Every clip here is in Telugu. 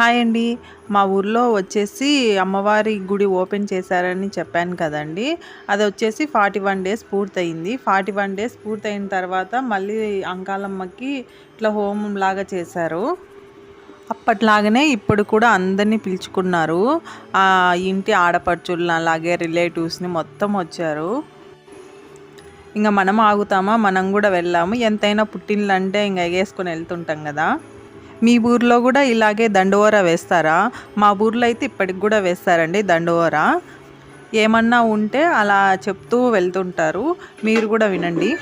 హాయ్ అండి. మా ఊర్లో వచ్చేసి అమ్మవారి గుడి ఓపెన్ చేశారని చెప్పాను కదండి. అది వచ్చేసి ఫార్టీ వన్ డేస్ పూర్తయింది. ఫార్టీ వన్ డేస్ పూర్తయిన తర్వాత మళ్ళీ అంకాలమ్మకి ఇట్లా హోమం లాగా చేశారు. అప్పట్లాగనే ఇప్పుడు కూడా అందరినీ పిలుచుకున్నారు. ఆ ఇంటి ఆడపడుచులను అలాగే రిలేటివ్స్ని మొత్తం వచ్చారు. ఇంకా మనం ఆగుతామా? మనం కూడా వెళ్ళాము. ఎంతైనా పుట్టినలు అంటే ఇంకా ఎగేసుకొని వెళ్తుంటాం కదా. మీ ఊర్లో కూడా ఇలాగే దండోర వేస్తారా? మా ఊర్లో అయితే ఇప్పటికి కూడా వేస్తారండి దండోర. ఏమన్నా ఉంటే అలా చెప్తూ వెళ్తుంటారు. మీరు కూడా వినండి.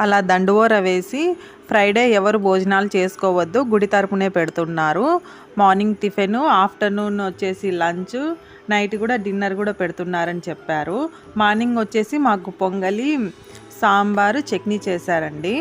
అలా దండువోర వేసి ఫ్రైడే ఎవరు భోజనాలు చేసుకోవద్దు గుడి తరపునే పెడుతున్నారు. మార్నింగ్ టిఫిన్ ఆఫ్టర్నూన్ వచ్చేసి లంచ్ నైట్ కూడా డిన్నర్ కూడా పెడుతున్నారని చెప్పారు. మార్నింగ్ వచ్చేసి మాకు పొంగలి సాంబారు చట్నీ చేశారండి.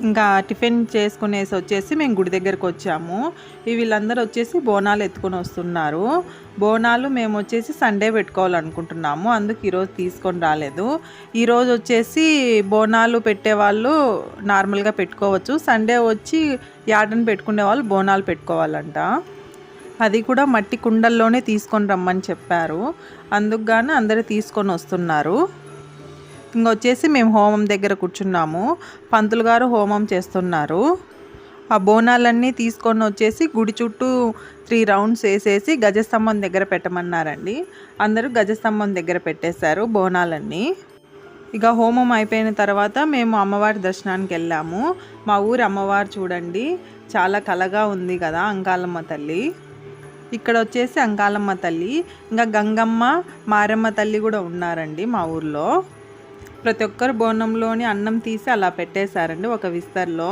ఇంకా టిఫిన్ చేసుకునేసి వచ్చేసి మేము గుడి దగ్గరకు వచ్చాము. వీళ్ళందరూ వచ్చేసి బోనాలు ఎత్తుకొని వస్తున్నారు. బోనాలు మేము వచ్చేసి సండే పెట్టుకోవాలనుకుంటున్నాము. అందుకు ఈరోజు తీసుకొని రాలేదు. ఈరోజు వచ్చేసి బోనాలు పెట్టేవాళ్ళు నార్మల్గా పెట్టుకోవచ్చు. సండే వచ్చి యాటను పెట్టుకునే వాళ్ళు బోనాలు పెట్టుకోవాలంట. అది కూడా మట్టి కుండల్లోనే తీసుకొని రమ్మని చెప్పారు. అందుకు గాను అందరూ తీసుకొని వస్తున్నారు. ఇంకా వచ్చేసి మేము హోమం దగ్గర కూర్చున్నాము. పంతులు గారు హోమం చేస్తున్నారు. ఆ బోనాలన్నీ తీసుకొని వచ్చేసి గుడి చుట్టూ త్రీ రౌండ్స్ వేసేసి గజస్తంభం దగ్గర పెట్టమన్నారండి. అందరూ గజస్తంభం దగ్గర పెట్టేశారు బోనాలన్నీ. ఇక హోమం అయిపోయిన తర్వాత మేము అమ్మవారి దర్శనానికి వెళ్ళాము. మా ఊరు అమ్మవారు చూడండి చాలా కలగా ఉంది కదా అంకాలమ్మ తల్లి. ఇక్కడ వచ్చేసి అంకాలమ్మ తల్లి ఇంకా గంగమ్మ మారమ్మ తల్లి కూడా ఉన్నారండి మా ఊర్లో. ప్రతి ఒక్కరు బోనంలోని అన్నం తీసి అలా పెట్టేశారండి ఒక విస్తర్లో.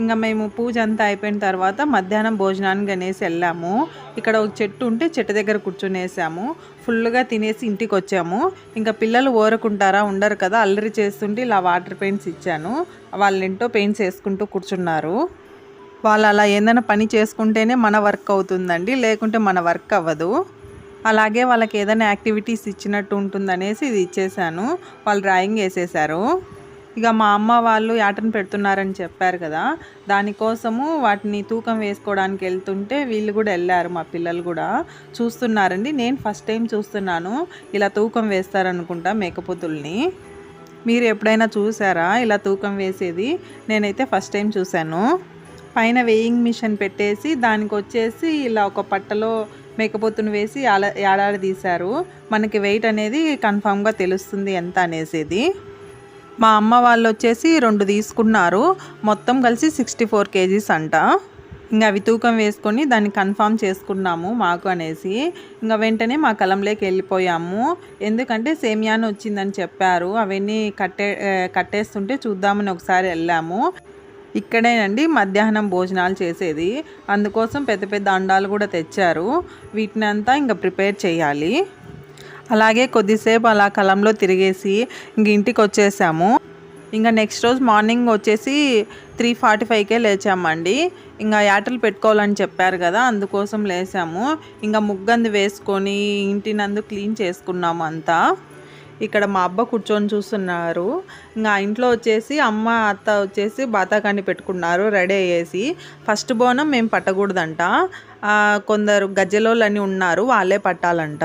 ఇంకా మేము పూజ అంతా అయిపోయిన తర్వాత మధ్యాహ్నం భోజనానికి అనేసి వెళ్ళాము. ఇక్కడ ఒక చెట్టు ఉంటే చెట్టు దగ్గర కూర్చునేసాము. ఫుల్గా తినేసి ఇంటికి వచ్చాము. ఇంకా పిల్లలు ఓరకుంటారా ఉండరు కదా అల్లరి చేస్తుంటే ఇలా వాటర్ పెయింట్స్ ఇచ్చాను. వాళ్ళింటో పెయింట్స్ వేసుకుంటూ కూర్చున్నారు. వాళ్ళు అలా ఏదైనా పని చేసుకుంటేనే మన వర్క్ అవుతుందండి లేకుంటే మన వర్క్ అవ్వదు. అలాగే వాళ్ళకి ఏదైనా యాక్టివిటీస్ ఇచ్చినట్టు ఉంటుందనేసి ఇది ఇచ్చేసాను వాళ్ళు డ్రాయింగ్ వేసేసారు ఇక మా అమ్మ వాళ్ళు యాటను పెడుతున్నారని చెప్పారు కదా దానికోసము వాటిని తూకం వేసుకోవడానికి వెళ్తుంటే వీళ్ళు కూడా వెళ్ళారు మా పిల్లలు కూడా చూస్తున్నారండి. నేను ఫస్ట్ టైం చూస్తున్నాను ఇలా తూకం వేస్తారనుకుంటా మేకపోతుల్ని. మీరు ఎప్పుడైనా చూసారా ఇలా తూకం వేసేది? నేనైతే ఫస్ట్ టైం చూశాను. పైన వేయింగ్ మిషన్ పెట్టేసి దానికి వచ్చేసి ఇలా ఒక పట్టలో మేకపోతును వేసి ఆడ తీశారు. మనకి వెయిట్ అనేది కన్ఫామ్గా తెలుస్తుంది ఎంత అనేసేది. మా అమ్మ వాళ్ళు వచ్చేసి రెండు తీసుకున్నారు. మొత్తం కలిసి సిక్స్టీ ఫోర్ కేజీస్ అంట. ఇంకా అవి తూకం వేసుకొని దాన్ని కన్ఫామ్ చేసుకున్నాము మాకు అనేసి. ఇంకా వెంటనే మా కలంలోకి వెళ్ళిపోయాము. ఎందుకంటే సేమియాను వచ్చిందని చెప్పారు. అవన్నీ కట్టే కట్టేస్తుంటే చూద్దామని ఒకసారి వెళ్ళాము. ఇక్కడేనండి మధ్యాహ్నం భోజనాలు చేసేది. అందుకోసం పెద్ద పెద్ద అండాలు కూడా తెచ్చారు. వీటిని అంతా ఇంకా ప్రిపేర్ చేయాలి. అలాగే కొద్దిసేపు అలా కలంలో తిరిగేసి ఇంక ఇంటికి వచ్చేసాము ఇంకా నెక్స్ట్ రోజు మార్నింగ్ వచ్చేసి త్రీ ఫార్టీ ఫైవ్కే లేచామండి. ఇంకా యాటలు పెట్టుకోవాలని చెప్పారు కదా అందుకోసం లేసాము. ఇంకా ముగ్గంది వేసుకొని ఇంటినందు క్లీన్ చేసుకున్నాము అంతా. ఇక్కడ మా అబ్బ కూర్చొని చూస్తున్నారు. ఇంకా ఇంట్లో వచ్చేసి అమ్మ అత్త వచ్చేసి బాతాకాన్ని పెట్టుకున్నారు రెడీ అయ్యేసి. ఫస్ట్ బోనం మేము పట్టకూడదంట. కొందరు గజ్జలోళ్ళని ఉన్నారు వాళ్ళే పట్టాలంట.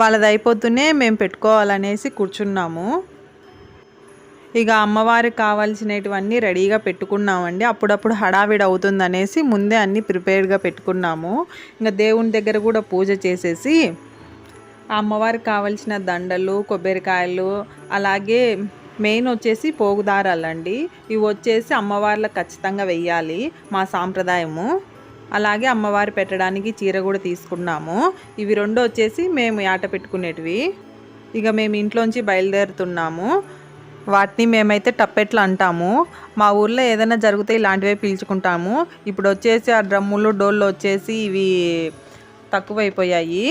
వాళ్ళది అయిపోతూనే మేము పెట్టుకోవాలనేసి కూర్చున్నాము. ఇక అమ్మవారికి కావాల్సినటువన్నీ రెడీగా పెట్టుకున్నామండి. అప్పుడప్పుడు హడావిడి అవుతుంది అనేసి ముందే అన్నీ ప్రిపేర్డ్గా పెట్టుకున్నాము. ఇంకా దేవుని దగ్గర కూడా పూజ చేసేసి అమ్మవారికి కావలసిన దండలు కొబ్బరికాయలు అలాగే మెయిన్ వచ్చేసి పోగుదారాలండి. ఇవి వచ్చేసి అమ్మవార్లకు ఖచ్చితంగా వెయ్యాలి మా సాంప్రదాయము. అలాగే అమ్మవారి పెట్టడానికి చీర కూడా తీసుకున్నాము. ఇవి రెండు వచ్చేసి మేము ఆట పెట్టుకునేటివి. ఇక మేము ఇంట్లోంచి బయలుదేరుతున్నాము. వాటిని మేమైతే టప్పెట్లు అంటాము. మా ఊర్లో ఏదైనా జరిగితే ఇలాంటివే పీల్చుకుంటాము. ఇప్పుడు వచ్చేసి ఆ డ్రమ్ములు డోళ్ళు వచ్చేసి ఇవి తక్కువైపోయాయి.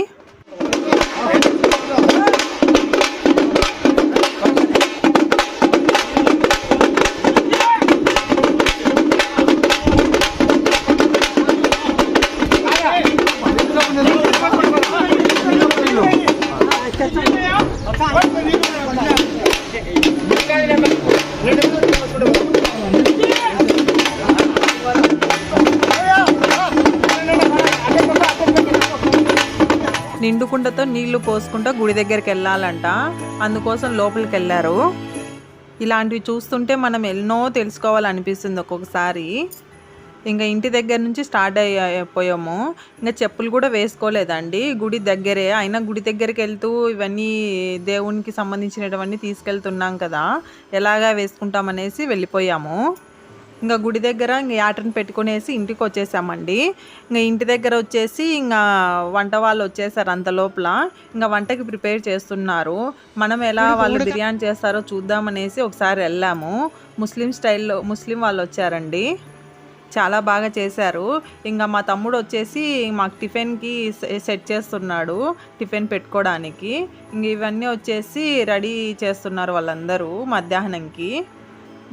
నిండుకుండతో నీళ్ళు పోసుకుంటూ గుడి దగ్గరికి వెళ్ళాలంట. అందుకోసం లోపలికి వెళ్ళారు. ఇలాంటివి చూస్తుంటే మనం ఎన్నో తెలుసుకోవాలనిపిస్తుంది ఒక్కొక్కసారి. ఇంకా ఇంటి దగ్గర నుంచి స్టార్ట్ అయిపోయాము. ఇంకా చెప్పులు కూడా వేసుకోలేదండి. గుడి దగ్గరే. అయినా గుడి దగ్గరికి వెళ్తూ ఇవన్నీ దేవునికి సంబంధించినవన్నీ తీసుకెళ్తున్నాం కదా. ఎలాగా వేసుకుంటామనేసి వెళ్ళిపోయాము. ఇంకా గుడి దగ్గర ఇంక యాటను పెట్టుకునేసి ఇంటికి వచ్చేసామండి. ఇంకా ఇంటి దగ్గర వచ్చేసి ఇంకా వంట వాళ్ళు వచ్చేసారు అంత లోపల. ఇంకా వంటకి ప్రిపేర్ చేస్తున్నారు. మనం ఎలా వాళ్ళు బిర్యానీ చేస్తారో చూద్దామనేసి ఒకసారి వెళ్ళాము. ముస్లిం స్టైల్లో ముస్లిం వాళ్ళు వచ్చారండి. చాలా బాగా చేశారు. ఇంకా మా తమ్ముడు వచ్చేసి మాకు టిఫిన్కి సె- సెట్ చేస్తున్నాడు టిఫిన్ పెట్టుకోవడానికి ఇంక ఇవన్నీ వచ్చేసి రెడీ చేస్తున్నారు వాళ్ళందరూ మధ్యాహ్నంకి.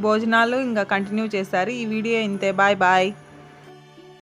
భోజనాలు ఇంకా కంటిన్యూ చేశారు. ఈ వీడియో ఇంతే. Bye bye.